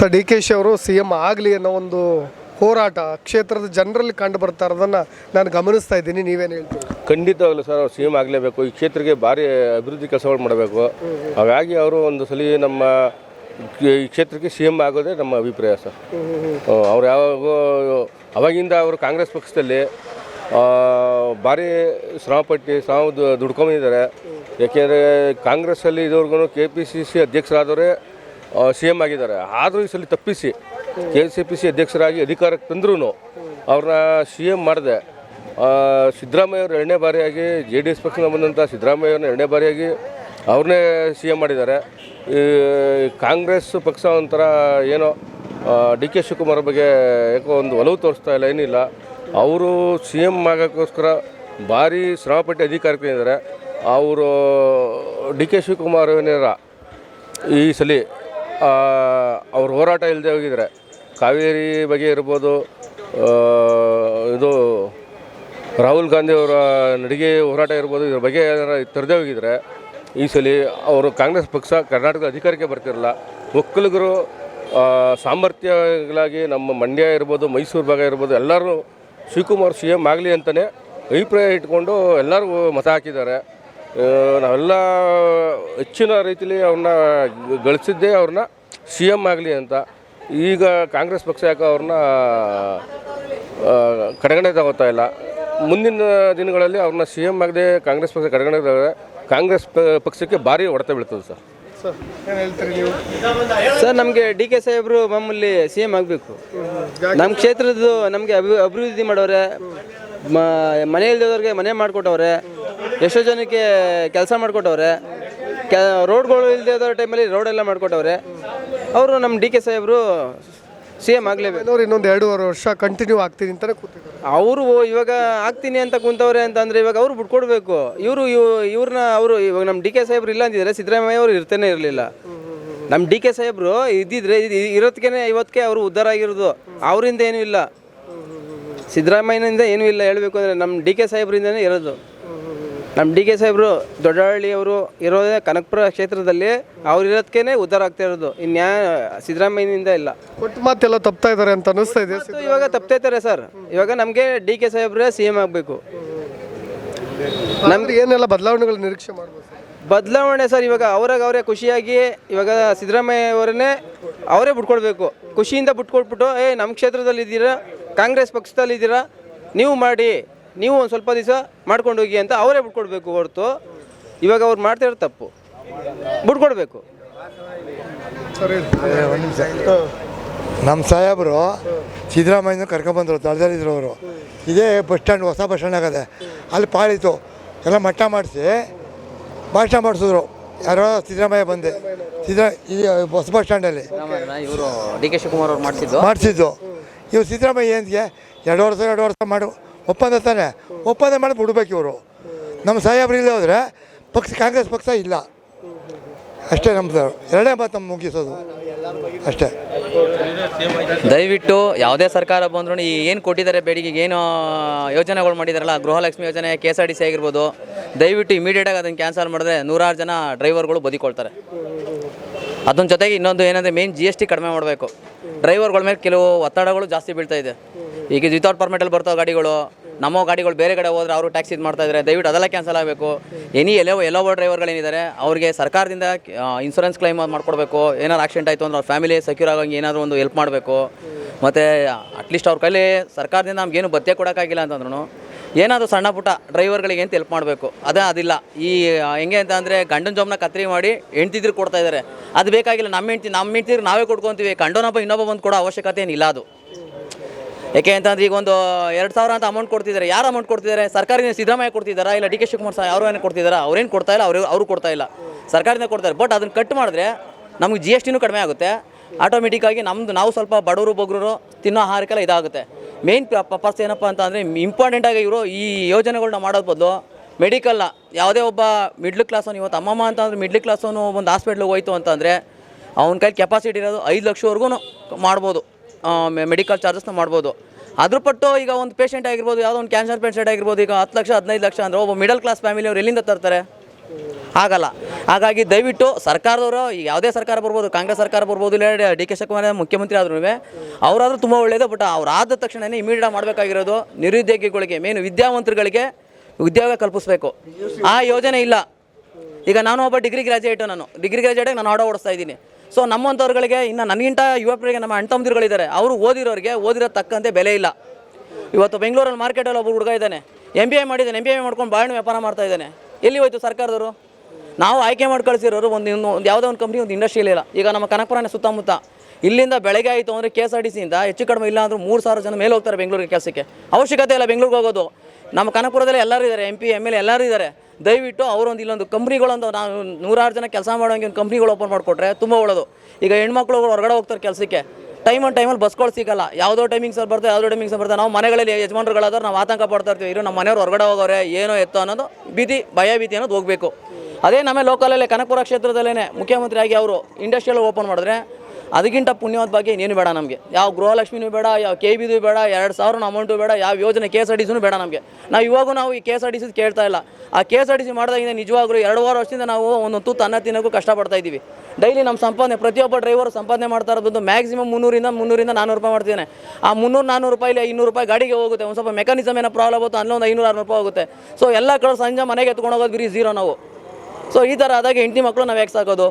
Sir D K Shi ಅವರು C M ಆಗಲಿ ಅನ್ನೋ ಒಂದು ಹೋರಾಟ ಕ್ಷೇತ್ರದ ಜನರಲ್ಲಿ ಕಂಡು ಬರ್ತಾ ಇರೋದನ್ನು ನಾನು ಗಮನಿಸ್ತಾ ಇದ್ದೀನಿ. ನೀವೇನು ಹೇಳ್ತೀರಿ? ಖಂಡಿತವಾಗ್ಲೂ ಸರ್ ಅವ್ರು ಸಿ ಎಂ ಆಗಲೇಬೇಕು. ಈ ಕ್ಷೇತ್ರಕ್ಕೆ ಭಾರಿ ಅಭಿವೃದ್ಧಿ ಕೆಲಸಗಳು ಮಾಡಬೇಕು. ಹಾಗಾಗಿ ಅವರು ಒಂದು ಸಲ ನಮ್ಮ ಈ ಕ್ಷೇತ್ರಕ್ಕೆ ಸಿ ಎಂ ಆಗೋದೇ ನಮ್ಮ ಅಭಿಪ್ರಾಯ ಸರ್. ಅವ್ರು ಯಾವಾಗ ಅವಾಗಿಂದ ಅವರು ಕಾಂಗ್ರೆಸ್ ಪಕ್ಷದಲ್ಲಿ ಭಾರಿ ಶ್ರಮಪಟ್ಟು ಶ್ರಮ ದುಡ್ಕೊಂಡಿದ್ದಾರೆ ಯಾಕೆಂದರೆ ಕಾಂಗ್ರೆಸ್ಸಲ್ಲಿ ಇದುವರೆಗೂ ಕೆ ಪಿ ಸಿ ಸಿ ಅಧ್ಯಕ್ಷರಾದವರೇ ಸಿ ಎಂ ಆಗಿದ್ದಾರೆ. ಆದರೂ ಈ ಸಲ ತಪ್ಪಿಸಿ ಕೆ ಸಿ ಪಿ ಸಿ ಅಧ್ಯಕ್ಷರಾಗಿ ಅಧಿಕಾರಕ್ಕೆ ತಂದ್ರೂ ಅವ್ರನ್ನ ಸಿ ಎಂ ಮಾಡಿದೆ. ಸಿದ್ದರಾಮಯ್ಯ ಅವರು ಎರಡನೇ ಬಾರಿಯಾಗಿ ಜೆ ಡಿ ಎಸ್ ಪಕ್ಷದಿಂದ ಬಂದಂಥ ಸಿದ್ದರಾಮಯ್ಯ ಅವ್ರನ್ನ ಎರಡನೇ ಬಾರಿಯಾಗಿ ಅವ್ರನ್ನೇ ಸಿ ಎಂ ಮಾಡಿದ್ದಾರೆ. ಈ, ಕಾಂಗ್ರೆಸ್ ಪಕ್ಷ ಒಂಥರ ಏನೋ ಡಿ ಕೆ ಶಿವಕುಮಾರ್ ಬಗ್ಗೆ ಯಾಕೋ ಒಂದು ಒಲವು ತೋರಿಸ್ತಾ ಇಲ್ಲ, ಏನಿಲ್ಲ. ಅವರು ಸಿ ಎಂ ಆಗೋಕ್ಕೋಸ್ಕರ ಭಾರಿ ಶ್ರಮಪಟ್ಟು ಅಧಿಕಾರಕ್ಕೆ ಅವರು ಡಿ ಕೆ ಶಿವಕುಮಾರ್ ಏನಾರ ಈ ಸಲ ಅವ್ರ ಹೋರಾಟ ಇಲ್ಲದೆ ಹೋಗಿದ್ರೆ, ಕಾವೇರಿ ಬಗ್ಗೆ ಇರ್ಬೋದು ಇದು ರಾಹುಲ್ ಗಾಂಧಿ ಅವರ ನಡಿಗೆ ಹೋರಾಟ ಇರ್ಬೋದು, ಇದ್ರ ಬಗ್ಗೆ ಏನಾರ ತರದೇ ಹೋಗಿದ್ರೆ, ಈ ಸಲ ಅವರು ಕಾಂಗ್ರೆಸ್ ಪಕ್ಷ ಕರ್ನಾಟಕದ ಅಧಿಕಾರಕ್ಕೆ ಬರ್ತಿರಲ್ಲ ಒಕ್ಕಲಿಗರು ಸಾಮರ್ಥ್ಯಗಳಾಗಿ ನಮ್ಮ ಮಂಡ್ಯ ಇರ್ಬೋದು, ಮೈಸೂರು ಭಾಗ ಇರ್ಬೋದು ಎಲ್ಲರೂ ಶಿವಕುಮಾರ್ ಸಿ ಎಂ ಆಗಲಿ ಅಂತಲೇ ಅಭಿಪ್ರಾಯ ಇಟ್ಕೊಂಡು ಎಲ್ಲರೂ ಮತ ಹಾಕಿದ್ದಾರೆ. ನಾವೆಲ್ಲ ಹೆಚ್ಚಿನ ರೀತಿಯಲ್ಲಿ ಅವ್ರನ್ನ ಗಳಿಸಿದ್ದೇ ಅವ್ರನ್ನ ಸಿ ಎಂ ಆಗಲಿ ಅಂತ. ಈಗ ಕಾಂಗ್ರೆಸ್ ಪಕ್ಷ ಯಾಕೆ ಅವ್ರನ್ನ ಕಡೆಗಣೆ ತಗೋತಾ ಇಲ್ಲ. ಮುಂದಿನ ದಿನಗಳಲ್ಲಿ ಅವ್ರನ್ನ ಸಿ ಎಂ ಆಗದೆ ಕಾಂಗ್ರೆಸ್ ಪಕ್ಷ ಕಡೆಗಣೆ ಕಾಂಗ್ರೆಸ್ ಪಕ್ಷಕ್ಕೆ ಭಾರಿ ಹೊಡೆತ ಬೀಳ್ತದೆ ಸರ್. ಸರ್ ಏನು ಹೇಳ್ತೀರಿ ನೀವು? ಸರ್ ನಮಗೆ ಡಿ ಕೆ ಸಾಹೇಬ್ರು ಮಾಮೂಲಿ ಸಿ ಎಂ ಆಗಬೇಕು. ನಮ್ಮ ಕ್ಷೇತ್ರದ್ದು ನಮಗೆ ಅಭಿ ಅಭಿವೃದ್ಧಿ ಮಾಡೋರೆ ಮನೆಯಲ್ಲಿ ಮನೆ ಮಾಡಿಕೊಟ್ಟವ್ರೆ ಎಷ್ಟೋ ಜನಕ್ಕೆ ಕೆಲಸ ಮಾಡಿಕೊಟ್ಟವ್ರೆ. ಕೆ ರೋಡ್ಗಳು ಇಲ್ಲದೆ ಇರೋ ಟೈಮಲ್ಲಿ ರೋಡೆಲ್ಲ ಮಾಡಿಕೊಟ್ಟವ್ರೆ. ಅವರು ನಮ್ಮ ಡಿ ಕೆ ಸಾಹೇಬರು ಸಿ ಎಂ ಆಗಲೇಬೇಕು. ಅವ್ರು ಇನ್ನೊಂದು ಎರಡೂವರೆ ವರ್ಷ ಕಂಟಿನ್ಯೂ ಆಗ್ತೀನಿ ಅಂತಲೇ ಕೂತಿದ್ದಾರೆ. ಅವರು ಇವಾಗ ಆಗ್ತೀನಿ ಅಂತ ಕುಂತವ್ರೆ ಅಂತಂದರೆ ಇವಾಗ ಅವ್ರು ಬಿಟ್ಕೊಡ್ಬೇಕು. ಇವರು ಇವ್ರನ್ನ ಅವರು ಇವಾಗ ನಮ್ಮ ಡಿ ಕೆ ಸಾಹೇಬ್ರು ಇಲ್ಲ ಅಂದಿದ್ದಾರೆ ಸಿದ್ದರಾಮಯ್ಯ ಅವರು ಇರ್ತೇನೆ ಇರಲಿಲ್ಲ. ನಮ್ಮ ಡಿ ಕೆ ಸಾಹೇಬ್ರು ಇದ್ದಿದ್ರೆ ಇರೋದಕ್ಕೆ ಇವತ್ತಿಗೆ ಅವರು ಉದ್ಧಾರ ಆಗಿರೋದು. ಅವರಿಂದ ಏನೂ ಇಲ್ಲ. ಸಿದ್ದರಾಮಯ್ಯನಿಂದ ಏನೂ ಇಲ್ಲ ಹೇಳಬೇಕು ಅಂದರೆ ನಮ್ಮ ಡಿ ಕೆ ಸಾಹೇಬ್ರಿಂದನೇ ಇರೋದು. ನಮ್ಮ ಡಿ ಕೆ ಸಾಹೇಬರು ದೊಡ್ಡಹಳ್ಳಿಯವರು ಇರೋದೇ ಕನಕಪುರ ಕ್ಷೇತ್ರದಲ್ಲಿ ಅವ್ರು ಇರೋದಕ್ಕೇನೆ ಉದ್ಧಾರ ಆಗ್ತಾ ಇರೋದು. ಇನ್ಯಾ ಸಿದ್ದರಾಮಯ್ಯನಿಂದ ಇಲ್ಲ. ಕೊಟ್ಟು ಮಾತೆಲ್ಲ ತಪ್ತಾ ಇದ್ದಾರೆ ಅಂತ ಅನಿಸ್ತಾ ಇದೆ. ಇವಾಗ ಇವಾಗ ಇದ್ದಾರೆ ಸರ್. ಇವಾಗ ನಮಗೆ ಡಿ ಕೆ ಸಾಹೇಬ್ರೆ ಸಿ ಎಂ ಆಗಬೇಕು. ನಮ್ದು ಏನೆಲ್ಲ ಬದಲಾವಣೆಗಳು ನಿರೀಕ್ಷೆ ಮಾಡ್ಬೋದು ಸರ್? ಬದಲಾವಣೆ ಸರ್ ಇವಾಗ ಅವ್ರಾಗ ಅವರೇ ಖುಷಿಯಾಗಿ ಇವಾಗ ಸಿದ್ದರಾಮಯ್ಯ ಅವರನ್ನೇ ಅವರೇ ಬಿಟ್ಕೊಡ್ಬೇಕು. ಖುಷಿಯಿಂದ ಬಿಟ್ಕೊಟ್ಬಿಟ್ಟು ಏ ನಮ್ಮ ಕ್ಷೇತ್ರದಲ್ಲಿ ಇದ್ದೀರಾ ಕಾಂಗ್ರೆಸ್ ಪಕ್ಷದಲ್ಲಿ ಇದ್ದೀರಾ ನೀವು ಮಾಡಿ. ನೀವು ಒಂದು ಸ್ವಲ್ಪ ದಿವಸ ಮಾಡ್ಕೊಂಡು ಹೋಗಿ ಅಂತ ಅವರೇ ಬಿಟ್ಕೊಡ್ಬೇಕು ಹೊರತು. ಇವಾಗ ಅವ್ರು ಇರೋ ತಪ್ಪು. ಬಿಟ್ಕೊಡ್ಬೇಕು. ಸರಿ. ನಮ್ಮ ಸಾಹೇಬರು ಸಿದ್ದರಾಮಯ್ಯನ ಕರ್ಕೊಂಬಂದರು ದಳದಲ್ಲಿದ್ರು ಅವರು. ಇದೇ ಬಸ್ ಸ್ಟ್ಯಾಂಡ್ ಹೊಸ ಬಸ್ ಸ್ಟ್ಯಾಂಡ್ ಆಗದೆ. ಅಲ್ಲಿ ಪಾಳಿತು ಎಲ್ಲ ಮಟ್ಟ ಮಾಡಿಸಿ ಭಾಷಣ ಮಾಡಿಸಿದ್ರು. ಯಾರೋ ಸಿದ್ದರಾಮಯ್ಯ ಬಂದೆ. ಸಿದ್ದರಾಮ ಇದು ಹೊಸ ಬಸ್ ಸ್ಟ್ಯಾಂಡಲ್ಲಿ ಇವರು ಡಿ ಕೆ ಶಿವಕುಮಾರ್ ಅವ್ರು ಮಾಡಿಸಿದ್ದು? ಮಾಡಿಸಿದ್ದು. ಇವ್ರು ಸಿದ್ದರಾಮಯ್ಯ ಏನಿಗೆ? ಎರಡು ವರ್ಷ ಎರಡು ವರ್ಷ ಮಾಡು. ಒಪ್ಪಂದ ತಾನೆ. ಒಪ್ಪಂದ ಮಾಡಿ ಬಿಡ್ಬೇಕು ಇವರು. ನಮ್ಮ ಸಾಹೇಬ್ರು ಇಲ್ಲೇ ಹೋದರೆ ಪಕ್ಷ ಕಾಂಗ್ರೆಸ್ ಪಕ್ಷ ಇಲ್ಲ. ಅಷ್ಟೇ ನಮ್ಮದು ಎರಡೇ ಮಾತು ನಮ್ಮ ಮುಗಿಸೋದು. ಅಷ್ಟೇ. ದಯವಿಟ್ಟು ಯಾವುದೇ ಸರ್ಕಾರ ಬಂದ್ರೂ ಈ ಏನು ಕೊಟ್ಟಿದ್ದಾರೆ ಬೇಡಿಕೆಗೆ, ಏನು ಯೋಜನೆಗಳು ಮಾಡಿದಾರಲ್ಲ, ಗೃಹಲಕ್ಷ್ಮಿ ಯೋಜನೆ K S R T C ಆಗಿರ್ಬೋದು, ದಯವಿಟ್ಟು ಇಮಿಡಿಯೇಟಾಗಿ ಅದನ್ನು ಕ್ಯಾನ್ಸಲ್ ಮಾಡಿದ್ರೆ ನೂರಾರು ಜನ ಡ್ರೈವರ್ಗಳು ಬದಿಕೊಳ್ತಾರೆ. ಅದನ್ನ ಜೊತೆಗೆ ಇನ್ನೊಂದು ಏನಂದರೆ ಮೇನ್ ಜಿ ಎಸ್ ಟಿ ಕಡಿಮೆ ಮಾಡಬೇಕು. ಡ್ರೈವರ್ಗಳ ಮೇಲೆ ಕೆಲವು ಒತ್ತಡಗಳು ಜಾಸ್ತಿ ಬೀಳ್ತಾ ಇದೆ. ಈಗ ವಿತೌಟ್ ಪರ್ಮಿಟಲ್ಲಿ ಬರ್ತಾವ ಗಾಡಿಗಳು, ನಮ್ಮ ಗಾಡಿಗಳು ಬೇರೆ ಕಡೆ ಹೋದ್ರೆ ಅವರು ಟ್ಯಾಕ್ಸ್ ಇದು ಮಾಡ್ತಾ ಇದ್ದಾರೆ ದಯವಿಟ್ಟು ಅದೆಲ್ಲ ಕ್ಯಾನ್ಸಲ್ ಆಗಬೇಕು. ಎನಿ ಎಲ್ಲೋ ಎಲ್ಲೋ ಡ್ರೈವರ್ಗಳೇನಿದ್ದಾರೆ ಅವರಿಗೆ ಸರ್ಕಾರದಿಂದ ಇನ್ಸೂರೆನ್ಸ್ ಕ್ಲೈಮ್ ಮಾಡ್ಕೊಡ್ಬೇಕು. ಏನಾದ್ರು ಆಕ್ಸಿಡೆಂಟ್ ಆಯಿತು ಅಂದ್ರೆ ಅವ್ರ ಫ್ಯಾಮಿಲಿ ಸೆಕ್ಯೂರ್ ಆಗೋಂಗೆ ಏನಾದರೂ ಒಂದು ಹೆಲ್ಪ್ ಮಾಡಬೇಕು. ಮತ್ತು ಅಟ್ಲೀಸ್ಟ್ ಅವ್ರ ಕೈಲಿ ಸರ್ಕಾರದಿಂದ ನಮ್ಗೇನು ಭತ್ಯೆ ಕೊಡೋಕ್ಕಾಗಿಲ್ಲ ಅಂತಂದ್ರೂ ಏನಾದರೂ ಸಣ್ಣ ಪುಟ್ಟ ಡ್ರೈವರ್ಗಳಿಗೆ ಏನು ಹೆಲ್ಪ್ ಮಾಡಬೇಕು? ಅದೇ ಅದಿಲ್ಲ. ಈ ಹೆಂಗೆ ಅಂತ ಅಂದರೆ ಗಂಡನ ಜಾಬ್ನ ಕತ್ರಿ ಮಾಡಿ ಹೆಂಡ್ತಿದ್ರು ಕೊಡ್ತಾ ಇದ್ದಾರೆ ಅದು ಬೇಕಾಗಿಲ್ಲ. ನಮ್ಮ ಹೆಂಡ್ತಿ ನಮ್ಮ ಹೆಂಡ್ತಿದ್ರು ನಾವೇ ಕೊಡ್ಕೊತೀವಿ ಗಂಡನೊಬ್ಬ ಇನ್ನೊಬ್ಬ ಬಂದು ಕೊಡೋ ಅವಶ್ಯಕತೆ ಏನಿಲ್ಲ ಅದು. ಯಾಕೆ ಅಂತಂದ್ರೆ ಈಗ ಒಂದು ಎರಡು ಸಾವಿರ ಅಂತ ಅಮೌಂಟ್ ಕೊಡ್ತಿದ್ದಾರೆ ಯಾರು ಅಮೌಂಟ್ ಕೊಡ್ತಿದ್ದಾರೆ ಸರ್ಕಾರದಿಂದ ಸಿದ್ದರಾಮಯ್ಯ ಕೊಡ್ತಿದ್ದಾರಾ? ಇಲ್ಲ ಡಿ ಕೆ ಶಿವಕುಮಾರ್ ಸಹ ಅವರು ಏನು ಕೊಡ್ತಿದ್ದಾರಾ ಅವ್ರೇನು ಕೊಡ್ತಾ ಇಲ್ಲ? ಅವರು ಅವರು ಕೊಡ್ತಾ ಇಲ್ಲ. ಸರ್ಕಾರದಿಂದ ಕೊಡ್ತಾರೆ. ಬಟ್ ಅದನ್ನು ಕಟ್ ಮಾಡಿದ್ರೆ ನಮಗೆ ಜಿ ಎಸ್ ಟಿನೂ ಕಡಿಮೆ ಆಗುತ್ತೆ. ಆಟೋಮೆಟಿಕ್ಕಾಗಿ ನಮ್ಮದು ನಾವು ಸ್ವಲ್ಪ ಬಡವರು ಬಗ್ರು ತಿನ್ನೋ ಆಹಾರಕ್ಕೆಲ್ಲ ಇದಾಗುತ್ತೆ. ಮೇನ್ ಪರ್ಪಸ್ ಏನಪ್ಪ ಅಂತ ಅಂದರೆ ಇಂಪಾರ್ಟೆಂಟಾಗಿ ಇವರು ಈ ಯೋಜನೆಗಳನ್ನ ಮಾಡೋದು ಬದಲು ಮೆಡಿಕಲ್ನ ಯಾವುದೇ ಒಬ್ಬ ಮಿಡ್ಲ್ ಕ್ಲಾಸವನು ಇವತ್ತು ಅಮ್ಮಮ್ಮ ಅಂತ ಅಂದರೆ ಮಿಡ್ಲ್ ಕ್ಲಾಸವನು ಒಂದು ಹಾಸ್ಪಿಟ್ಲಿಗೆ ಹೋಯ್ತು ಅಂತಂದರೆ ಅವ್ನ ಕೈಲಿ ಕೆಪಾಸಿಟಿ ಇರೋದು ಐದು ಲಕ್ಷವರೆಗೂ ಮಾಡ್ಬೋದು. ಮೆಡಿಕಲ್ ಚಾರ್ಜಸ್ನ ಮಾಡ್ಬೋದು. ಅದ್ರ ಪಟ್ಟು ಈಗ ಒಂದು ಪೇಷಂಟ್ ಆಗಿರ್ಬೋದು, ಯಾವುದೋ ಒಂದು ಕ್ಯಾನ್ಸರ್ ಪೇಷೆಂಟ್ ಆಗಿರ್ಬೋದು, ಈಗ ಹತ್ತು ಲಕ್ಷ, ಹದಿನೈದು ಲಕ್ಷ ಅಂದರೆ ಒಬ್ಬ ಮಿಡಲ್ ಕ್ಲಾಸ್ ಫ್ಯಾಮಿಲಿ ಅವ್ರು ಎಲ್ಲಿಂದ ತರ್ತಾರೆ? ಆಗಲ್ಲ. ಹಾಗಾಗಿ ದಯವಿಟ್ಟು ಸರ್ಕಾರದವರು ಯಾವುದೇ ಸರ್ಕಾರ ಬರ್ಬೋದು, ಕಾಂಗ್ರೆಸ್ ಸರ್ಕಾರ ಬರ್ಬೋದು, ಇಲ್ಲ ಡಿ ಕೆ ಶಿವಕುಮಾರ್ ಮುಖ್ಯಮಂತ್ರಿ ಆದ್ರೂ ಅವರಾದರೂ ತುಂಬ ಒಳ್ಳೆಯದು ಬಟ್ ಅವ್ರು ಆದ ತಕ್ಷಣವೇ ಇಮಿಡಿಯೇಟ್ ಮಾಡಬೇಕಾಗಿರೋದು ನಿರುದ್ಯೋಗಿಗಳಿಗೆ ಮೇನ್ ವಿದ್ಯಾವಂತರುಗಳಿಗೆ ಉದ್ಯೋಗ ಕಲ್ಪಿಸಬೇಕು. ಆ ಯೋಜನೆ ಇಲ್ಲ. ಈಗ ನಾನು ಒಬ್ಬ ಡಿಗ್ರಿ ಗ್ರಾಜುಯೇಟು ನಾನು. ಡಿಗ್ರಿ ಗ್ರಾಜುಯೇಟಾಗಿ ನಾನು ಆಡೋ ಓಡಿಸ್ತಾ ಇದ್ದೀನಿ. ಸೊ ನಮ್ಮಂಥವ್ರುಗಳಿಗೆ, ಇನ್ನು ನನಗಿಂತ ಯುವಕರಿಗೆ ನಮ್ಮ ಅಣ್ಣ ತಮ್ಮದಿರುಗಳಿದ್ದಾರೆ ಅವರು ಓದಿರೋರಿಗೆ, ಓದಿರೋ ತಕ್ಕಂತೆ ಬೆಲೆ ಇಲ್ಲ. ಇವತ್ತು ಬೆಂಗಳೂರಲ್ಲಿ ಮಾರ್ಕೆಟಲ್ಲಿ ಒಬ್ಬ ಹುಡುಗ ಇದ್ದಾನೆ. ಎಂ ಬಿ ಎ ಮಾಡಿದ್ದಾನೆ. ಎಂ ಬಿ ಎ ಮಾಡ್ಕೊಂಡು ಬಾಳೆಹಣ್ಣು ವ್ಯಾಪಾರ ಮಾಡ್ತಾ ಇದ್ದಾನೆ. ಎಲ್ಲಿ ಹೋಯ್ತು ಸರ್ಕಾರದವರು? ನಾವು ಆಯ್ಕೆ ಮಾಡಿ ಕಳಿಸಿರೋರು ಒಂದು ಇನ್ನು ಒಂದು ಯಾವುದೋ ಒಂದು ಕಂಪ್ನಿ ಒಂದು ಇಂಡಸ್ಟ್ರಿಯಲ್ಲಿ ಇಲ್ಲ. ಈಗ ನಮ್ಮ ಕನಕಪುರನೇ ಸುತ್ತಮುತ್ತ ಇಲ್ಲಿಂದ ಬೆಳಗ್ಗೆ ಆಯಿತು ಅಂದರೆ ಕೆ ಎಸ್ ಆರ್ ಟಿ ಸಿಯಿಂದ ಹೆಚ್ಚು ಕಡಿಮೆ ಇಲ್ಲ ಅಂದರೂ ಮೂರು ಸಾವಿರ ಜನ ಮೇಲೆ ಹೋಗ್ತಾರೆ ಬೆಂಗಳೂರಿಗೆ ಕೆಲಸಕ್ಕೆ. ಅವಶ್ಯಕತೆ ಇಲ್ಲ ಬೆಂಗಳೂರಿಗೆ ಹೋಗೋದು. ನಮ್ಮ ಕನಕಪುರದಲ್ಲಿ ಎಲ್ಲರೂ ಇದ್ದಾರೆ ಎಂ ಪಿ ಎಂ ಎಲ್ ಎಲ್ಲರೂ ಇದ್ದಾರೆ. ದಯವಿಟ್ಟು ಅವರೊಂದು ಇಲ್ಲೊಂದು ಕಂಪ್ನಿಗಳೊಂದು ನಾವು ನೂರಾರು ಜನ ಕೆಲಸ ಮಾಡೋಂಗೆ ಒಂದು ಕಂಪ್ನಿಗಳು ಓಪನ್ ಮಾಡಿಕೊಟ್ರೆ ತುಂಬ ಒಳ್ಳೆಯದು ಈಗ ಹೆಣ್ಮಕ್ಳು ಹೊರಗಡೆ ಹೋಗ್ತಾರೆ ಕೆಲಸಕ್ಕೆ. ಟೈಮ್ ಆನ್ ಟೈಮಲ್ಲಿ ಬಸ್ಗಳು ಸಿಗಲ್ಲ. ಯಾವುದೋ ಟೈಮಿಂಗ್ಸ್ ಬರ್ತದೆ, ಯಾವುದೋ ಟೈಮಿಂಗ್ಸ್ ಬರ್ತದೆ. ನಾವು ಮನೆಗಳಲ್ಲಿ ಯಜಮಾನರುಗಳಾದ್ರೆ ನಾವು ಆತಂಕ ಪಡ್ತಾ ಇರ್ತೀವಿ. ಇರೋ ನಮ್ಮ ಮನೆಯವ್ರು ಹೊರಗಡೆ ಹೋಗೋರೆ, ಏನೋ ಎತ್ತ ಅನ್ನೋದು ಭೀತಿ, ಭಯ, ಭೀತಿ ಅನ್ನೋದು ಹೋಗಬೇಕು. ಅದೇ ನಮ್ಮ ಲೋಕಲಲ್ಲೇ ಕನಕಪುರ ಕ್ಷೇತ್ರದಲ್ಲೇ ಮುಖ್ಯಮಂತ್ರಿಯಾಗಿ ಅವರು ಇಂಡಸ್ಟ್ರಿಯಲ್ ಓಪನ್ ಮಾಡಿದ್ರೆ ಅದಕ್ಕಿಂತ ಪುಣ್ಯವಾದ ಬಗ್ಗೆ ಇನ್ನೇನು ಬೇಡ ನಮಗೆ. ಯಾವ ಗೃಹಲಕ್ಷ್ಮಿನೂ ಬೇಡ, ಯಾವ ಕೆ ಬಿದು ಬೇಡ, ಎರಡು ಸಾವಿರ ಅಮೌಂಟು ಬೇಡ, ಯಾವ ಯೋಜನೆ ಕೆ ಎಸ್ ಆರ್ ಟಿ ಸಿನೂ ಬೇಡ ನಮಗೆ. ನಾವು ಇವಾಗೂ ನಾವು ಈ K S R T C ಕೇಳ್ತಾ ಇಲ್ಲ. ಆ K S R T C ಮಾಡಿದಾಗಿಂದ ನಿಜವಾಗ್ಲೂ ವಾರ ವರ್ಷದಿಂದ ನಾವು ಒಂದೊಂದು ತುತ್ತು ಅನ್ನ ತಿನ್ನೋಕ್ಕೂ ಕಷ್ಟಪಡ್ತಾ ಇದ್ದೀವಿ. ಡೈಲಿ ನಮ್ಮ ಸಂಪಾದನೆ, ಪ್ರತಿಯೊಬ್ಬ ಡ್ರೈವರ್ ಸಂಪಾದನೆ ಮಾಡ್ತಾ ಇರೋದು ಮ್ಯಾಕ್ಸಿಮಮ್ ಮುನ್ನೂರಿಂದ ಮುನ್ನೂರಿಂದ ನಾನ್ನೂರು ರೂಪಾಯಿ ಮಾಡ್ತೀನಿ ಆ ಮುನ್ನೂರು ನಾನ್ನೂರು ರೂಪಾಯಿ ಇನ್ನೂರು ರೂಪಾಯಿ ಗಾಡಿಗೆ ಹೋಗುತ್ತೆ. ಒಂದು ಸ್ವಲ್ಪ ಮೆಕಾನಿಸಮ್ ಏನೋ ಪ್ರಾಬ್ಲಮ್ ಆಗುತ್ತೆ ಅಲ್ಲೊಂದು ಐನೂರು, ಆರುನೂರು ರೂಪಾಯಿ ಹೋಗುತ್ತೆ. ಸೊ ಎಲ್ಲ ಕಡೆ ಸಂಜೆ ಮನೆಗೆ ಎತ್ಕೊಂಡು ಹೋಗೋದು ಬರೀ ಝೀರೋ ನಾವು. ಸೊ ಈ ಥರ ಆದಾಗ ಹೆಂಡತಿ ಮಕ್ಕಳು ನಾವು ಯಾಕೆ ಸಾಕೋದು?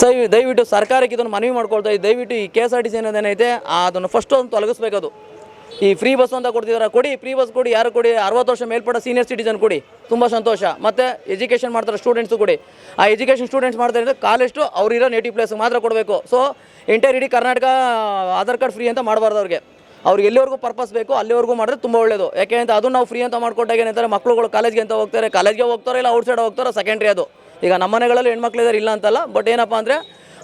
ಸೊ ದಯವಿಟ್ಟು ಸರ್ಕಾರಕ್ಕೆ ಇದನ್ನು ಮನವಿ ಮಾಡ್ಕೊಳ್ತಾ ಇದ್ದೀವಿ. ದಯವಿಟ್ಟು ಈ K S R T C ಅನ್ನೋದೇನೈತೆ ಅದನ್ನು ಫಸ್ಟ್ ಒಂದು ತೊಲಗಿಸ್ಬೇಕದು ಈ ಫ್ರೀ ಬಸ್ ಅಂತ ಕೊಡ್ತಿದ್ದಾರೆ ಕೊಡಿ ಫ್ರೀ ಬಸ್ ಕೊಡಿ, ಯಾರು ಕೊಡಿ, ಅರವತ್ತು ವರ್ಷ ಮೇಲ್ಪಟ್ಟ ಸೀನಿಯರ್ ಸಿಟಿಸನ್ ಕೊಡಿ. ತುಂಬ ಸಂತೋಷ. ಮತ್ತು ಎಜುಕೇಷನ್ ಮಾಡ್ತಾರೆ ಸ್ಟೂಡೆಂಟ್ಸು ಕೊಡಿ. ಆ ಎಜುಕೇಷನ್ ಸ್ಟೂಡೆಂಟ್ಸ್ ಮಾಡ್ತಾರೆ ಅಂದರೆ ಕಾಲೇಜು ಅವ್ರಿರೋ ನೇಟಿವ್ ಪ್ಲೇಸ್ಗೆ ಮಾತ್ರ ಕೊಡಬೇಕು. ಸೊ ಎಂಟೈರ್ ಇಡೀ ಕರ್ನಾಟಕ, ಆಧಾರ್ ಕಾರ್ಡ್ ಫ್ರೀ ಅಂತ ಮಾಡಬಾರ್ದು ಅವ್ರಿಗೆ. ಅವ್ರಿಗೆ ಎಲ್ಲಿವರೆಗೂ ಪರ್ಪಸ್ ಬೇಕು, ಅಲ್ಲಿವರೆಗೂ ಮಾಡಿದ್ರೆ ತುಂಬ ಒಳ್ಳೆಯದು ಯಾಕೆ ಅಂತ ಅದು ನಾವು ಫ್ರೀ ಅಂತ ಮಾಡ್ಕೊಟ್ಟಾಗ ಏನಂತಾರೆ ಮಕ್ಕಳುಗಳು ಕಾಲೇಜ್ಗೆ ಅಂತ ಹೋಗ್ತಾರೆ. ಕಾಲೇಜ್ಗೆ ಹೋಗ್ತಾರೆ ಇಲ್ಲ ಔಟ್ಸೈಡ್ ಹೋಗ್ತಾರೆ ಸೆಕೆಂಡ್ರಿ ಅದು. ಈಗ ನಮ್ಮ ಮನೆಗಳಲ್ಲಿ ಹೆಣ್ಮಕ್ಳಿದ್ದಾರೆ ಇಲ್ಲ ಅಂತಲ್ಲ ಬಟ್ ಏನಪ್ಪ ಅಂದರೆ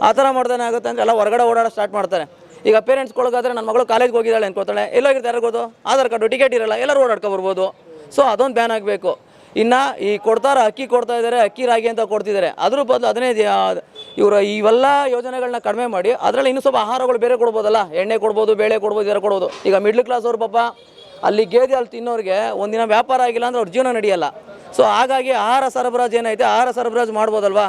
ಆ ಥರ ಮಾಡ್ದಾನೆ ಆಗುತ್ತೆ ಅಂದರೆ ಎಲ್ಲ ಹೊರಗಡೆ ಓಡಾಡೋ ಸ್ಟಾರ್ಟ್ ಮಾಡ್ತಾರೆ. ಈಗ ಪೇರೆಂಟ್ಸ್ಗಳಿಗಾದ್ರೆ ನನ್ನ ಮಗಳು ಕಾಲೇಜ್ಗೆ ಹೋಗಿದ್ದಾಳೆ ಅನ್ಕೋತಾಳೆ, ಎಲ್ಲೋಗಿರ್ತಾರೆ ಯಾರಿಗೋದು ಆಧಾರ್ ಕಾರ್ಡು ಟಿಕೆಟ್ ಇರಲ್ಲ, ಎಲ್ಲರೂ ಓಡಾಡ್ಕೊ ಬರ್ಬೋದು. ಸೊ ಅದೊಂದು ಬ್ಯಾನ್ ಆಗಬೇಕು. ಇನ್ನು ಈ ಕೊಡ್ತಾರ, ಅಕ್ಕಿ ಕೊಡ್ತಾ ಇದ್ದಾರೆ ಅಕ್ಕಿ ರಾಗಿ ಅಂತ ಕೊಡ್ತಿದ್ದಾರೆ ಅದ್ರ ಬದಲು ಅದನ್ನೇ ಇವರು ಇವೆಲ್ಲ ಯೋಜನೆಗಳನ್ನ ಕಡಿಮೆ ಮಾಡಿ, ಅದರಲ್ಲಿ ಇನ್ನೂ ಸ್ವಲ್ಪ ಆಹಾರಗಳು ಬೇರೆ ಕೊಡ್ಬೋದಲ್ಲ? ಎಣ್ಣೆ ಕೊಡ್ಬೋದು, ಬೇಳೆ ಕೊಡ್ಬೋದು ಇದರ ಕೊಡ್ಬೋದು. ಈಗ ಮಿಡ್ಲ್ ಕ್ಲಾಸ್ ಅವ್ರ ಪಾಪ, ಅಲ್ಲಿ ಗೇದಿ ಅಲ್ಲಿ ತಿನ್ನೋರಿಗೆ ಒಂದಿನ ವ್ಯಾಪಾರ ಆಗಿಲ್ಲ ಅಂದ್ರೆ ಅವ್ರ ಜೀವನ ನಡೆಯಲ್ಲ. ಸೊ ಹಾಗಾಗಿ ಆಹಾರ ಸರಬರಾಜು ಏನೈತೆ? ಆಹಾರ ಸರಬರಾಜು ಮಾಡ್ಬೋದಲ್ವಾ?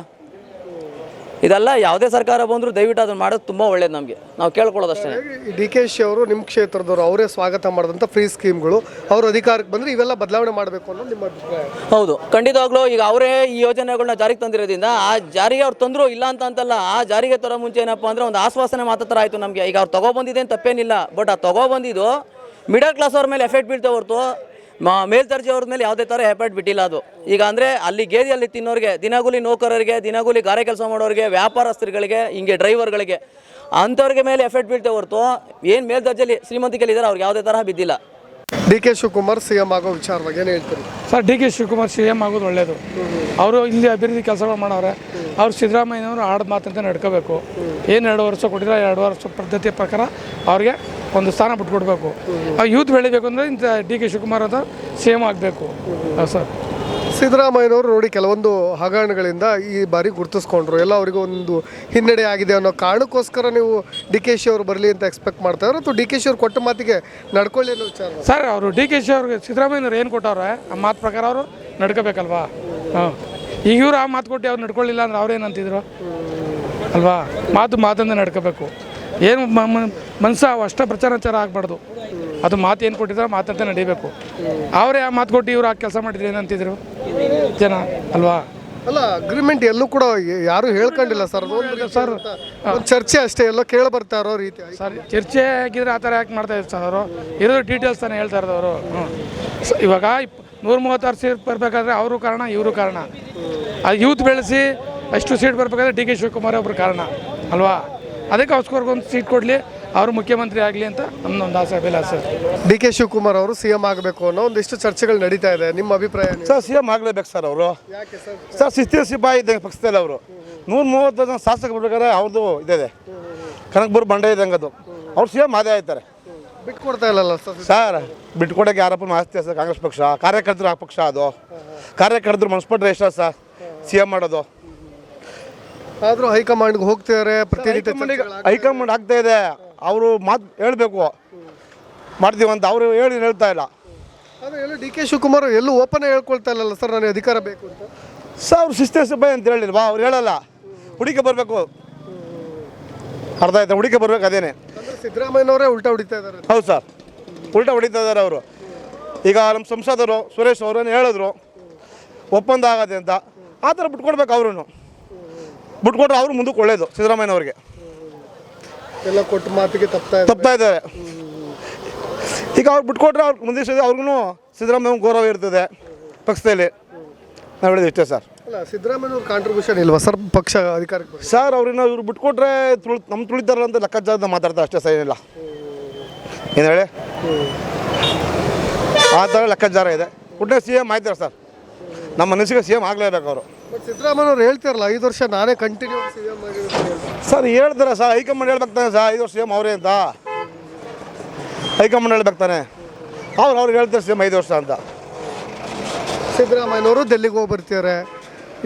ಇದೆಲ್ಲ ಯಾವುದೇ ಸರ್ಕಾರ ಬಂದರೂ ದಯವಿಟ್ಟು ಅದನ್ನು ಮಾಡೋದು ತುಂಬ ಒಳ್ಳೇದು ನಮಗೆ. ನಾವು ಕೇಳ್ಕೊಳ್ಳೋದಷ್ಟೇ ಡಿ ಕೆ ಶಿ ಅವರು ನಿಮ್ಮ ಕ್ಷೇತ್ರದವರು ಅವರೇ ಸ್ವಾಗತ ಮಾಡಿದಂಥ ಫ್ರೀ ಸ್ಕೀಮ್ಗಳು ಅವರು ಅಧಿಕಾರಕ್ಕೆ ಬಂದರೆ ಇವೆಲ್ಲ ಬದಲಾವಣೆ ಮಾಡಬೇಕು ಅನ್ನೋದು ನಿಮ್ಮ ಅಭಿಪ್ರಾಯ. ಹೌದು. ಖಂಡಿತವಾಗ್ಲೂ ಈಗ ಅವರೇ ಈ ಯೋಜನೆಗಳನ್ನ ಜಾರಿಗೆ ತಂದಿರೋದ್ರಿಂದ ಆ ಜಾರಿಗೆ ಅವ್ರು ತಂದರೂ ಇಲ್ಲ ಅಂತ ಅಂತಲ್ಲ ಆ ಜಾರಿಗೆ ತರೋ ಮುಂಚೆ ಏನಪ್ಪ ಅಂದ್ರೆ ಒಂದು ಆಶ್ವಾಸನೆ ಮಾತ್ರ ಥರ ಆಯಿತು ನಮಗೆ. ಈಗ ಅವ್ರು ತಗೊಬಂದಿದೆ ಅಂತ ತಪ್ಪೇನಿಲ್ಲ. ಬಟ್ ಆ ತಗೊಬಂದಿದ್ದು ಮಿಡಲ್ ಕ್ಲಾಸ್ ಅವ್ರ ಮೇಲೆ ಎಫೆಕ್ಟ್ ಬೀಳ್ತಾ ಹೊರತು ಮ- ಮೇಲ್ದರ್ಜೆ ಅವ್ರ ಮೇಲೆ ಯಾವುದೇ ಥರ ಎಫೆಕ್ಟ್ ಬಿಟ್ಟಿಲ್ಲ ಅದು. ಈಗ ಅಂದರೆ ಅಲ್ಲಿ ಗೇದಿಯಲ್ಲಿ ತಿನ್ನೋರಿಗೆ, ದಿನಗೂಲಿ ನೌಕರರಿಗೆ, ದಿನಗೂಲಿ ಗಾರೆ ಕೆಲಸ ಮಾಡೋರಿಗೆ, ವ್ಯಾಪಾರಸ್ಥರುಗಳಿಗೆ, ಹಿಂಗೆ ಡ್ರೈವರ್ಗಳಿಗೆ ಅಂಥವ್ರಿಗೆ ಮೇಲೆ ಎಫೆಕ್ಟ್ ಬೀಳ್ತೇವೆ ಹೊರತು, ಏನು ಮೇಲ್ದರ್ಜೆಯಲ್ಲಿ ಶ್ರೀಮಂತಿಕೆಯಲ್ಲಿ ಇದ್ದಾರೆ ಅವ್ರಿಗೆ ಯಾವುದೇ ತರಹ ಬಿದ್ದಿಲ್ಲ. D K Shivakumar C M ಆಗೋ ವಿಚಾರವಾಗಿ ಏನು ಹೇಳ್ತೀರಿ? Sir, D K Shivakumar C M ಆಗೋದು ಒಳ್ಳೆಯದು ಅವರು ಇಲ್ಲಿ ಅಭಿವೃದ್ಧಿ ಕೆಲಸಗಳು ಮಾಡವ್ರೆ ಅವ್ರು ಸಿದ್ದರಾಮಯ್ಯನವರು ಆಡದ ಮಾತಂತ ನಡ್ಕೋಬೇಕು. ಏನು ಎರಡು ವರ್ಷ ಕೊಟ್ಟಿರೋ ಎರಡು ವರ್ಷ ಪದ್ಧತಿಯ ಪ್ರಕಾರ ಅವ್ರಿಗೆ ಒಂದು ಸ್ಥಾನ ಬಿಟ್ಕೊಡ್ಬೇಕು. ಆ ಯೂತ್ ಬೆಳಿಬೇಕು ಅಂದರೆ ಇಂಥ ಡಿ ಕೆ ಶಿವಕುಮಾರ್ ಅಂತ ಸಿ ಎಂ ಆಗಬೇಕು ಸರ್. ಸಿದ್ದರಾಮಯ್ಯನವರು ನೋಡಿ ಕೆಲವೊಂದು ಹಗರಣಗಳಿಂದ ಈ ಬಾರಿ ಗುರುತಿಸ್ಕೊಂಡ್ರು. ಎಲ್ಲ ಅವರಿಗೆ ಒಂದು ಹಿನ್ನಡೆ ಆಗಿದೆ ಅನ್ನೋ ಕಾರಣಕ್ಕೋಸ್ಕರ ನೀವು ಡಿ ಕೆ ಶಿ ಅವರು ಬರಲಿ ಅಂತ ಎಕ್ಸ್ಪೆಕ್ಟ್ ಮಾಡ್ತಾರೆ ಅಥವಾ ಡಿ ಕೆ ಶಿ ಅವ್ರು ಕೊಟ್ಟ ಮಾತಿಗೆ ನಡ್ಕೊಳ್ಳಿ ಅನ್ನೋ ವಿಚಾರ ಸರ್, ಅವರು ಡಿ ಕೆ ಶಿ ಅವ್ರಿಗೆ ಸಿದ್ದರಾಮಯ್ಯನವ್ರು ಏನು ಕೊಟ್ಟವ್ರೆ? ಆ ಮಾತು ಪ್ರಕಾರ ಅವರು ನಡ್ಕೋಬೇಕಲ್ವಾ? ಹಾಂ. ಈಗ ಇವರು ಆ ಮಾತು ಕೊಟ್ಟು ಅವ್ರು ನಡ್ಕೊಳ್ಳಿಲ್ಲ ಅಂದ್ರೆ ಅವ್ರೇನಂತಿದ್ರು ಅಲ್ವಾ? ಮಾತು ಮಾತಂದೇ ನಡ್ಕೋಬೇಕು. ಏನು ಮನಸ್ಸು ಅಷ್ಟ ಪ್ರಚಾರ ಆಗಬಾರ್ದು. ಅದು ಮಾತು ಏನು ಕೊಟ್ಟಿದ್ರೆ ಮಾತಂತ ನಡಿಬೇಕು. ಅವರೇ ಆ ಮಾತು ಕೊಟ್ಟು ಇವ್ರು ಆ ಕೆಲಸ ಮಾಡಿದ್ರೆ ಏನಂತಿದ್ರು? ಜನ ಅಲ್ವಾ? ಅಲ್ಲ ಅಗ್ರಿಮೆಂಟ್ ಎಲ್ಲೂ ಕೂಡ ಯಾರು ಹೇಳ್ಕೊಂಡಿಲ್ಲ ಸರ್. ಸರ್ ಒಂದು ಚರ್ಚೆ ಅಷ್ಟೇ ಎಲ್ಲ ಕೇಳಿ ಬರ್ತಾ ಇರೋ ರೀತಿ. ಸರ್ ಚರ್ಚೆ ಆಗಿದ್ರೆ ಆ ಥರ ಯಾಕೆ ಮಾಡ್ತಾ ಇರ್ತಾರೆ ಸರ್ ಅವರು? ಇರೋ ಡೀಟೇಲ್ಸ್ ತಾನೇ ಹೇಳ್ತಾ ಇರೋದು ಅವರು. ಹ್ಞೂ ಸ- ಇವಾಗ ನೂರ ಮೂವತ್ತಾರು ಸೀಟ್ ಬರಬೇಕಾದ್ರೆ ಅವರು ಕಾರಣ ಇವರು ಕಾರಣ. ಆ ಯೂತ್ ಬೆಳೆಸಿ ಅಷ್ಟು ಸೀಟ್ ಬರಬೇಕಾದ್ರೆ ಡಿ ಕೆ ಶಿವಕುಮಾರ್ ಒಬ್ಬರು ಕಾರಣ ಅಲ್ವಾ? ಅದಕ್ಕೆ ಅವ್ರಿಗೊಂದು ಸೀಟ್ ಕೊಡಲಿ. ಅವರು ಮುಖ್ಯಮಂತ್ರಿ ಆಗಲಿ ಅಂತ ನಮ್ಮದೊಂದು ಆಸೆ ಅಭಿಲಾಷೆ ಡಿ ಕೆ ಶಿವಕುಮಾರ್ ಅವರು ಸಿ ಎಂ ಆಗಬೇಕು ಅನ್ನೋ ಒಂದಿಷ್ಟು ಚರ್ಚೆಗಳು ನಡೀತಾ ಇದೆ. ನಿಮ್ಮ ಅಭಿಪ್ರಾಯ ಏನು? ಸರ್ ಸಿ ಎಂ ಆಗಲೇಬೇಕು ಸರ್ ಅವರು. ಯಾಕೆ ಸರ್? ಸರ್ ಸಿಸ್ತಿ ಸಿಪಾಯಿ ಇದ್ದಂಗೆ ಪಕ್ಷದಲ್ಲಿ ಅವರು. ನೂರ ಮೂವತ್ತು ಜನ ಶಾಸಕ ಬರ್ಬೇಕಾದ್ರೆ ಅವ್ರದ್ದು ಇದಿದೆ ಕನಕಪುರ ಬಂಡೆ ಇದ್ದಂಗೆ ಅದು ಅವ್ರು ಸಿ ಎಂ ಅದೇ ಆಯ್ತಾರೆ. ಬಿಟ್ಕೊಡ್ತಾ ಇಲ್ಲಲ್ಲ ಸರ್? ಸರ್ ಬಿಟ್ಕೊಡಕ್ಕೆ ಯಾರಪ್ಪ ಮಾಸ್ತಿ ಸರ್ ಕಾಂಗ್ರೆಸ್ ಪಕ್ಷ ಕಾರ್ಯಕರ್ತರು ಆ ಪಕ್ಷ ಅದು. ಕಾರ್ಯಕರ್ತರು ಮನಸ್ಪಟ್ರೆ ಎಷ್ಟ ಸರ್ ಸಿ ಎಂ ಮಾಡೋದು. ಆದರೂ ಹೈಕಮಾಂಡ್ಗೆ ಹೋಗ್ತಿದ್ದಾರೆ ಪ್ರತಿನಿತ್ಯ ಹೈಕಮಾಂಡ್ ಆಗ್ತಾ ಇದೆ. ಅವರು ಮಾತು ಹೇಳಬೇಕು. ಮಾಡ್ತೀವಿ ಅಂತ ಅವರು ಹೇಳಿ ಹೇಳ್ತಾ ಇಲ್ಲ. ಆದರೆ ಎಲ್ಲ ಡಿ ಕೆ ಶಿವಕುಮಾರ್ ಎಲ್ಲೂ ಓಪನ್ ಹೇಳ್ಕೊಳ್ತಾ ಇಲ್ಲಲ್ಲ ಸರ್ ನನಗೆ ಅಧಿಕಾರ ಬೇಕು ಅಂತ? ಸರ್ ಅವ್ರು ಸಿಸ್ಟರ್ ಸಿಬ್ಬಾಯಿ ಅಂತ ಹೇಳಿಲ್ವಾ? ಅವ್ರು ಹೇಳಲ್ಲ. ಹುಡುಗಿ ಬರಬೇಕು. ಅರ್ಥ ಆಯ್ತಾ? ಹುಡುಗಿ ಬರ್ಬೇಕು ಅದೇನೆ. ಸಿದ್ದರಾಮಯ್ಯವರೇ ಸಿದ್ದರಾಮಯ್ಯನವರೇ ಉಲ್ಟಾ ಹೊಡಿತಾ ಇದ್ದಾರೆ. ಹೌದು ಸರ್. ಉಲ್ಟಾ ಹೊಡಿತಾ ಇದ್ದಾರೆ ಅವರು. ಈಗ ನಮ್ಮ ಸಂಸದರು ಸುರೇಶ್ ಅವರನ್ನು ಹೇಳಿದ್ರು. ಒಪ್ಪಂದ ಆಗದೆ ಅಂತ. ಆ ಥರ ಬಿಟ್ಕೊಡ್ಬೇಕು ಅವ್ರೂ ಬಿಟ್ಕೊಟ್ರೆ ಅವರು ಮುಂದಕ್ಕೆ ಒಳ್ಳೇದು ಸಿದ್ದರಾಮಯ್ಯನವ್ರಿಗೆ. ಎಲ್ಲ ಕೊಟ್ಟ ಮಾತಿಗೆ ತಪ್ತಾ ತಪ್ತಾ ಇದ್ದಾರೆ. ಈಗ ಅವ್ರು ಬಿಟ್ಕೊಟ್ರೆ ಅವ್ರು ಮುಂದೆ ಅವ್ರಿಗೂ ಸಿದ್ದರಾಮಯ್ಯ ಗೌರವ ಇರ್ತದೆ ಪಕ್ಷದಲ್ಲಿ. ನಾವು ಹೇಳಿದ್ವಿ ಇಷ್ಟೇ ಸರ್. ಅಲ್ಲ ಸಿದ್ದರಾಮಯ್ಯ ಕಾಂಟ್ರಿಬ್ಯೂಷನ್ ಇಲ್ವಾ? ಸರ್ ಪಕ್ಷ ಅಧಿಕಾರಕ್ಕೆ? ಸರ್ ಅವ್ರನ್ನ ಇವ್ರು ಬಿಟ್ಕೊಟ್ರೆ ತುಳು ನಮ್ಮ ತುಳಿತಾರಲ್ಲ ಅಂತ ಲೆಕ್ಕಾಚಾರದ ಮಾತಾಡ್ತಾರೆ ಅಷ್ಟೇ ಸರ್ ಏನಿಲ್ಲ. ಏನು ಹೇಳಿ? ಆ ಥರ ಲೆಕ್ಕಾಚಾರ ಇದೆ. ಒಟ್ಟೆ ಸಿ ಎಂ ಆಯ್ತಾರೆ ಸರ್. ನಮ್ಮ ಮನಸ್ಸಿಗೆ ಸಿ ಎಂ ಆಗಲೇಬೇಕು ಅವರು. ಬಟ್ ಸಿದ್ದರಾಮಯ್ಯನವ್ರು ಹೇಳ್ತಿರಲ್ಲ ಐದು ವರ್ಷ ನಾನೇ ಕಂಟಿನ್ಯೂ ಸಿ ಎಂ ಸರ್ ಹೇಳ್ತಾರೆ ಸರ್? ಹೈಕಮಾಂಡ್ ಹೇಳ್ಬೇಕಾನೆ ಸರ್ ಐದು ವರ್ಷ ಸಿ ಎಂ ಅವರೇ ಅಂತ. ಹೈಕಮಾಂಡ್ ಹೇಳ್ಬೇಕಾನೆ ಅವ್ರು ಅವ್ರಿಗೆ ಹೇಳ್ತಾರೆ ಸಿ ಎಂ ಐದು ವರ್ಷ ಅಂತ. ಸಿದ್ದರಾಮಯ್ಯನವರು ಡೆಲ್ಲಿಗೆ ಹೋಗಿ ಬರ್ತಿದ್ದಾರೆ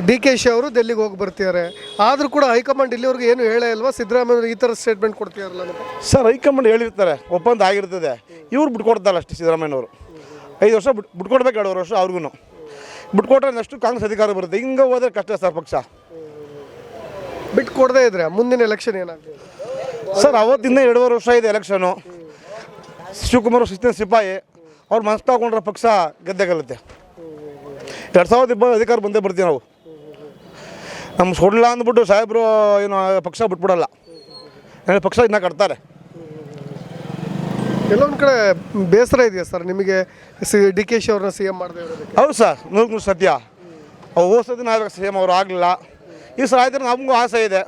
ಡಿ ಕೆ ಶಿ ಅವರು ಡೆಲ್ಲಿಗೆ ಹೋಗಿ ಬರ್ತಿದ್ದಾರೆ ಆದರೂ ಕೂಡ ಹೈಕಮಾಂಡ್ ಇಲ್ಲಿವರೆಗೂ ಏನು ಹೇಳೇ ಇಲ್ವಾ? ಸಿದ್ದರಾಮಯ್ಯನವರು ಈ ಥರ ಸ್ಟೇಟ್ಮೆಂಟ್ ಕೊಡ್ತಿದಾರಲ್ಲ ಅಂತ. ಸರ್ ಹೈಕಮಾಂಡ್ ಹೇಳಿರ್ತಾರೆ ಒಪ್ಪಂದ ಆಗಿರ್ತದೆ. ಇವ್ರು ಬಿಟ್ಕೊಡ್ತಾರಲ್ಲ ಅಷ್ಟೇ ಸಿದ್ದರಾಮಯ್ಯನವರು ಐದು ವರ್ಷ ಬಿಟ್ ಬಿಟ್ಕೊಡ್ಬೇಕು ಎರಡು ವರ್ಷ ಅವ್ರಿಗೂ ಬಿಟ್ಕೊಟ್ರೆ ನೆಕ್ಸ್ಟ್ ಕಾಂಗ್ರೆಸ್ ಅಧಿಕಾರ ಬರುತ್ತೆ. ಹಿಂಗೆ ಹೋದ್ರೆ ಕಷ್ಟ ಸರ್ ಪಕ್ಷ. ಬಿಟ್ಟು ಕೊಡದೇ ಇದ್ರೆ ಮುಂದಿನ ಎಲೆಕ್ಷನ್ ಏನಾಗ್ತದೆ ಸರ್ ಅವತ್ತಿಂದ ಎರಡೂವರೆ ವರ್ಷ ಇದೆ ಎಲೆಕ್ಷನು ಶಿವಕುಮಾರ್ ಶಿಸ್ತಿನ ಸಿಪಾಯಿ. ಅವ್ರು ಮನಸ್ಸು ತಗೊಂಡ್ರೆ ಪಕ್ಷ ಗೆದ್ದೆ ಗೆಲ್ಲುತ್ತೆ ಎರಡು ಸಾವಿರದ ಇಬ್ಬರು ಅಧಿಕಾರ ಬಂದೇ ಬರ್ತೀವಿ ನಾವು. ನಮ್ಮ ಕೊಡಲ್ಲ ಅಂದ್ಬಿಟ್ಟು ಸಾಹೇಬರು ಏನು ಪಕ್ಷ ಬಿಟ್ಬಿಡಲ್ಲ. ಪಕ್ಷ ಇನ್ನ ಕಟ್ತಾರೆ. ಕೆಲವೊಂದು ಕಡೆ ಬೇಸರ ಇದೆಯಾ ಸರ್? ನಿಮಗೆ ಸಿ ಡಿ ಕೆ ಶಿ ಅವ್ರನ್ನ ಸಿ ಎಂ ಮಾಡಿದೆ ಇರೋದಕ್ಕೆ? ಹೌದು ಸರ್ ನೂರು ನೂರು ಸದ್ಯ. ಅವು ಹೋದ ನಾವು ಆಗಬೇಕು ಸಿ ಎಂ ಅವರು ಆಗಲಿಲ್ಲ. ಈ ಸಲ ಆಯ್ತು ನಮಗೂ ಆಸೆ ಇದೆ.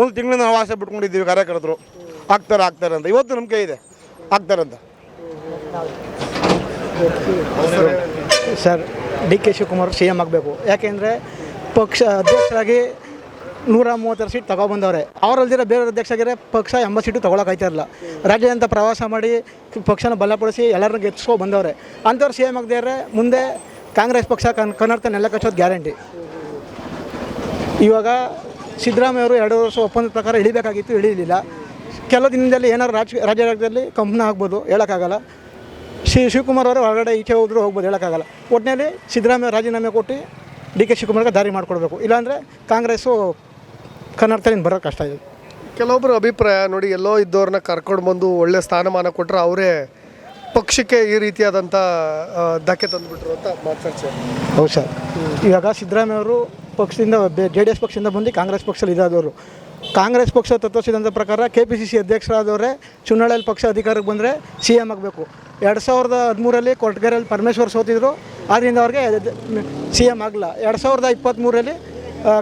ಒಂದು ತಿಂಗಳಿಂದ ನಾವು ಆಸೆ ಬಿಟ್ಕೊಂಡಿದ್ದೀವಿ ಕಾರ್ಯಕರ್ತರು. ಆಗ್ತಾರೆ ಆಗ್ತಾರೆ ಅಂತ. ಇವತ್ತು ನಂಬಿಕೆ ಇದೆ. ಆಗ್ತಾರೆ ಅಂತ. Sir D K Shivakumar C M ಆಗಬೇಕು. ಯಾಕೆಂದರೆ ಪಕ್ಷ ಅಧ್ಯಕ್ಷರಾಗಿ ನೂರ ಮೂವತ್ತರ ಸೀಟ್ ತಗೊಬಂದವ್ರೆ. ಅವರಲ್ದಿರೋ ಬೇರೆ ಅಧ್ಯಕ್ಷರಿಗೆ ಪಕ್ಷ ಎಂಬತ್ತು ಸೀಟು ತೊಗೊಳಕ್ಕಾಯ್ತಾ ಇರಲ್ಲ ರಾಜ್ಯದಂತ ಪ್ರವಾಸ ಮಾಡಿ ಪಕ್ಷನ ಬಲಪಡಿಸಿ ಎಲ್ಲರನ್ನ ಗೆದ್ಸ್ಕೊ ಬಂದವ್ರೆ. ಅಂಥವ್ರು ಸಿ ಎಂ ಆಗದೇ ಮುಂದೆ ಕಾಂಗ್ರೆಸ್ ಪಕ್ಷ, ಕನ್ ಕನ್ನಡತ ನೆಲ ಕಚ್ಚೋದು ಗ್ಯಾರಂಟಿ. ಇವಾಗ ಸಿದ್ದರಾಮಯ್ಯ ಅವರು ಎರಡು ವರ್ಷ ಒಪ್ಪಂದದ ಪ್ರಕಾರ ಇಳಿಬೇಕಾಗಿತ್ತು, ಇಳಿಲಿಲ್ಲ. ಕೆಲವು ದಿನದಲ್ಲಿ ಏನಾದ್ರು ರಾಜ ರಾಜ್ಯ ರಾಜ್ಯದಲ್ಲಿ ಕಂಪ್ನ ಆಗ್ಬೋದು, ಹೇಳೋಕ್ಕಾಗಲ್ಲ. ಶ್ರೀ ಶಿವಕುಮಾರ್ ಅವರು ಹೊರಗಡೆ ಈಚೆ ಹೋದ್ರು ಹೋಗ್ಬೋದು, ಹೇಳೋಕ್ಕಾಗಲ್ಲ. ಒಟ್ಟಿನಲ್ಲಿ ಸಿದ್ದರಾಮಯ್ಯ ರಾಜೀನಾಮೆ ಕೊಟ್ಟು ಡಿ ಕೆ ಶಿವಕುಮಾರ್ಗೆ ದಾರಿ ಮಾಡಿಕೊಡ್ಬೇಕು. ಇಲ್ಲಾಂದರೆ ಕಾಂಗ್ರೆಸ್ಸು ಕನ್ನಡತದಿಂದ ಬರೋದು ಕಷ್ಟ ಇದೆ? ಕೆಲವೊಬ್ಬರು ಅಭಿಪ್ರಾಯ ನೋಡಿ ಎಲ್ಲೋ ಇದ್ದವ್ರನ್ನ ಕರ್ಕೊಂಡು ಬಂದು ಒಳ್ಳೆ ಸ್ಥಾನಮಾನ ಕೊಟ್ಟರೆ ಅವರೇ ಪಕ್ಷಕ್ಕೆ ಈ ರೀತಿಯಾದಂಥ ಧಕ್ಕೆ ತಂದುಬಿಟ್ರು ಅಂತ ಮಾತಾಡ್ತೀವಿ ಹೌದು ಸರ್ ಇವಾಗ ಸಿದ್ದರಾಮಯ್ಯ ಅವರು ಪಕ್ಷದಿಂದ ಜೆ ಡಿ ಎಸ್ ಪಕ್ಷದಿಂದ ಬಂದು ಕಾಂಗ್ರೆಸ್ ಪಕ್ಷದಲ್ಲಿ ಇದಾದವರು. ಕಾಂಗ್ರೆಸ್ ಪಕ್ಷ ತತ್ವಸಿದಂಥ ಪ್ರಕಾರ ಕೆ ಪಿ ಸಿ ಸಿ ಅಧ್ಯಕ್ಷರಾದವರೇ ಚುನಾವಣೆಯಲ್ಲಿ ಪಕ್ಷ ಅಧಿಕಾರಕ್ಕೆ ಬಂದರೆ ಸಿ ಎಂ ಆಗಬೇಕು. ಎರಡು ಸಾವಿರದ ಹದಿಮೂರಲ್ಲಿ ಕೊರಟಗೆರೆಯಲ್ಲಿ ಪರಮೇಶ್ವರ್ ಸೋತಿದ್ರು. ಆದ್ದರಿಂದ ಅವ್ರಿಗೆ ಸಿ ಎಂ ಆಗಲ್ಲ ಎರಡು ಸಾವಿರದ ಇಪ್ಪತ್ತ್ಮೂರರಲ್ಲಿ ಆ,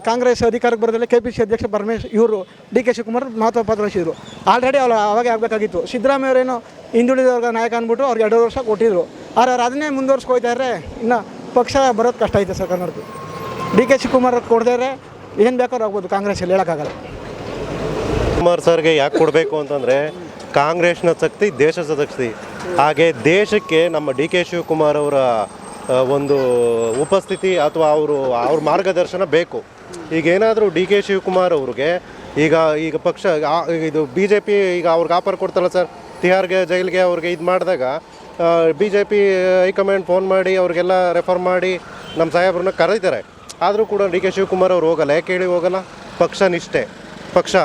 ಕಾಂಗ್ರೆಸ್ ಅಧಿಕಾರಕ್ಕೆ ಬರೋದಿಲ್ಲ ಕೆ ಪಿ ಸಿ ಅಧ್ಯಕ್ಷ ಪರಮೇಶ್ ಇವರು ಡಿ ಕೆ ಶಿವಕುಮಾರ್ ಮಹತ್ವ ಪಾತ್ರ ವಹಿಸಿದ್ರು. ಆಲ್ರೆಡಿ ಅವ್ರು ಅವಾಗೇ ಆಗಬೇಕಾಗಿತ್ತು. ಸಿದ್ದರಾಮಯ್ಯ ಅವರೇನೋ ಹಿಂದುಳಿದವ್ರ ನಾಯಕ ಅಂದ್ಬಿಟ್ಟು ಅವ್ರಿಗೆ ಎರಡು ವರ್ಷ ಕೊಟ್ಟಿದ್ರು. ಆದ್ರೆ ಅವ್ರು ಅದನ್ನೇ ಇದ್ದಾರೆ ಇನ್ನು ಪಕ್ಷ ಬರೋದು ಕಷ್ಟ ಐತೆ ಸರ್ ಕನ್ನಡದು ಡಿ ಕೆ ಶಿವಕುಮಾರ್ ಕೊಡದೇ ಏನು ಬೇಕಾದ್ರೂ ಆಗ್ಬೋದು ಕಾಂಗ್ರೆಸ್ಸಲ್ಲಿ ಹೇಳೋಕ್ಕಾಗಲ್ಲ. ಕುಮಾರ್ ಸರ್ಗೆ ಯಾಕೆ ಕೊಡಬೇಕು ಅಂತಂದರೆ ಕಾಂಗ್ರೆಸ್ನ ಶಕ್ತಿ ದೇಶದ ಶಕ್ತಿ. ಹಾಗೆ ದೇಶಕ್ಕೆ ನಮ್ಮ ಡಿ ಕೆ ಶಿವಕುಮಾರ್ ಅವರ ಒಂದು ಉಪಸ್ಥಿತಿ ಅಥವಾ ಅವರು, ಅವ್ರ ಮಾರ್ಗದರ್ಶನ ಬೇಕು. ಈಗ ಏನಾದರೂ ಡಿ ಕೆ ಶಿವಕುಮಾರ್ ಅವ್ರಿಗೆ, ಈಗ ಈಗ ಪಕ್ಷ ಇದು ಬಿ ಜೆ ಪಿ ಈಗ ಅವ್ರಿಗೆ ಆಫರ್ ಕೊಡ್ತಲ್ಲ ಸರ್, ತಿಹಾರ್ಗೆ ಜೈಲಿಗೆ ಅವ್ರಿಗೆ ಇದು ಮಾಡಿದಾಗ B J P high command phone ಮಾಡಿ ಅವ್ರಿಗೆಲ್ಲ ರೆಫರ್ ಮಾಡಿ ನಮ್ಮ ಸಾಹೇಬ್ರನ್ನ ಕರೀತಾರೆ. ಆದರೂ ಕೂಡ ಡಿ ಕೆ ಶಿವಕುಮಾರ್ ಅವ್ರು ಹೋಗಲ್ಲ. ಯಾಕೆ ಹೇಳಿ ಹೋಗಲ್ಲ? ಪಕ್ಷ ನಿಷ್ಠೆ. ಪಕ್ಷ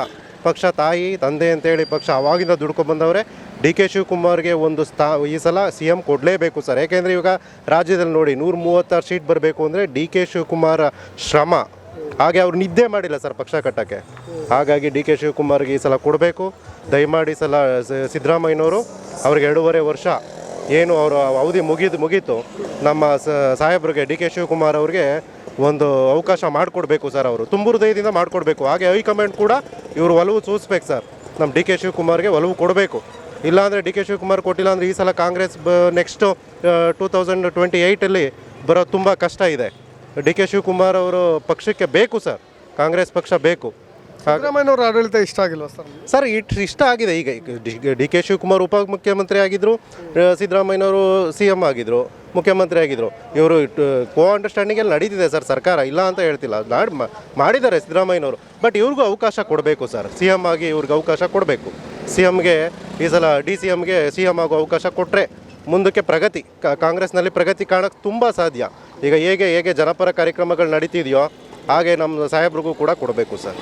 ಪಕ್ಷ ತಾಯಿ, ತಂದೆ ಅಂತೇಳಿ ಪಕ್ಷ ಅವಾಗಿಂದ ದುಡ್ಕೊಂಡು ಬಂದವ್ರೆ. ಡಿ ಕೆ ಶಿವಕುಮಾರ್ಗೆ ಒಂದು ಸ್ಥಾ, ಈ ಸಲ ಸಿ ಎಂ ಕೊಡಲೇಬೇಕು ಸರ್. ಯಾಕೆಂದರೆ ಇವಾಗ ರಾಜ್ಯದಲ್ಲಿ ನೋಡಿ ನೂರ ಮೂವತ್ತಾರು ಸೀಟ್ ಬರಬೇಕು ಅಂದರೆ ಡಿ ಕೆ ಶಿವಕುಮಾರ್ ಶ್ರಮ. ಹಾಗೆ ಅವ್ರು ನಿದ್ದೆ ಮಾಡಿಲ್ಲ ಸರ್ ಪಕ್ಷ ಕಟ್ಟಕ್ಕೆ ಹಾಗಾಗಿ ಡಿ ಕೆ ಶಿವಕುಮಾರ್ಗೆ ಈ ಸಲ ಕೊಡಬೇಕು. ದಯಮಾಡಿ ಸಲ ಸಿದ್ದರಾಮಯ್ಯನವರು ಅವ್ರಿಗೆ ಎರಡೂವರೆ ವರ್ಷ ಏನು ಅವರ ಅವಧಿ ಮುಗಿದು, ಮುಗೀತು. ನಮ್ಮ ಸಾಹೇಬ್ರಿಗೆ ಡಿ ಕೆ ಶಿವಕುಮಾರ್ ಅವ್ರಿಗೆ ಒಂದು ಅವಕಾಶ ಮಾಡಿಕೊಡ್ಬೇಕು ಸರ್ ಅವರು. ತುಂಬ ಹೃದಯದಿಂದ ಮಾಡಿಕೊಡ್ಬೇಕು. ಹಾಗೆ ಹೈಕಮಾಂಡ್ ಕೂಡ ಇವರು ಒಲವು ಸೂಚಿಸ್ಬೇಕು ಸರ್. ನಮ್ಮ ಡಿ ಕೆ ಶಿವಕುಮಾರ್ಗೆ ಒಲವು ಕೊಡಬೇಕು. ಇಲ್ಲಾಂದರೆ ಡಿ ಕೆ ಶಿವಕುಮಾರ್ ಕೊಟ್ಟಿಲ್ಲ ಅಂದರೆ ಈ ಸಲ ಕಾಂಗ್ರೆಸ್ ಬ ನೆಕ್ಸ್ಟು ಟೂ ತೌಸಂಡ್ ಟ್ವೆಂಟಿ ಏಯ್ಟಲ್ಲಿ ಬರೋದು ತುಂಬ ಕಷ್ಟ ಇದೆ. ಡಿ ಕೆ ಶಿವಕುಮಾರ್ ಅವರು ಪಕ್ಷಕ್ಕೆ ಬೇಕು ಸರ್. ಕಾಂಗ್ರೆಸ್ ಪಕ್ಷ ಬೇಕು. ಸಿದ್ದರಾಮಯ್ಯವ್ರ ಆಡಳಿತ ಇಷ್ಟ ಆಗಿಲ್ವಾ ಸರ್? ಸರ್ ಇಟ್ ಇಷ್ಟ ಆಗಿದೆ. ಈಗ ಡಿ ಕೆ ಶಿವಕುಮಾರ್ ಉಪಮುಖ್ಯಮಂತ್ರಿ ಆಗಿದ್ದರು ಸಿದ್ದರಾಮಯ್ಯನವರು ಸಿ ಎಂ ಆಗಿದ್ದರು ಮುಖ್ಯಮಂತ್ರಿ ಆಗಿದ್ದರು ಇವರು ಕೋ ಅಂಡರ್ಸ್ಟ್ಯಾಂಡಿಂಗಲ್ಲಿ ನಡೀತಿದೆ ಸರ್ ಸರ್ಕಾರ. ಇಲ್ಲ ಅಂತ ಹೇಳ್ತಿಲ್ಲ. ನಾಡ್ ಮಾಡಿದ್ದಾರೆ ಸಿದ್ದರಾಮಯ್ಯನವರು. ಬಟ್ ಇವ್ರಿಗೂ ಅವಕಾಶ ಕೊಡಬೇಕು ಸರ್. ಸಿ ಎಂ ಆಗಿ ಇವ್ರಿಗೆ ಅವಕಾಶ ಕೊಡಬೇಕು. ಸಿ ಎಮ್ಗೆ ಈ ಸಲ ಡಿ ಸಿ ಎಮ್ಗೆ ಸಿ ಎಂ ಆಗೋ ಅವಕಾಶ ಕೊಟ್ಟರೆ ಮುಂದಕ್ಕೆ ಪ್ರಗತಿ ಕಾಂಗ್ರೆಸ್ನಲ್ಲಿ ಪ್ರಗತಿ ಕಾಣಕ್ಕೆ ತುಂಬ ಸಾಧ್ಯ. ಈಗ ಹೇಗೆ ಹೇಗೆ ಜನಪರ ಕಾರ್ಯಕ್ರಮಗಳು ನಡೀತಿದೆಯೋ ಹಾಗೆ ನಮ್ಮ ಸಾಹೇಬ್ರಿಗೂ ಕೂಡ ಕೊಡಬೇಕು ಸರ್.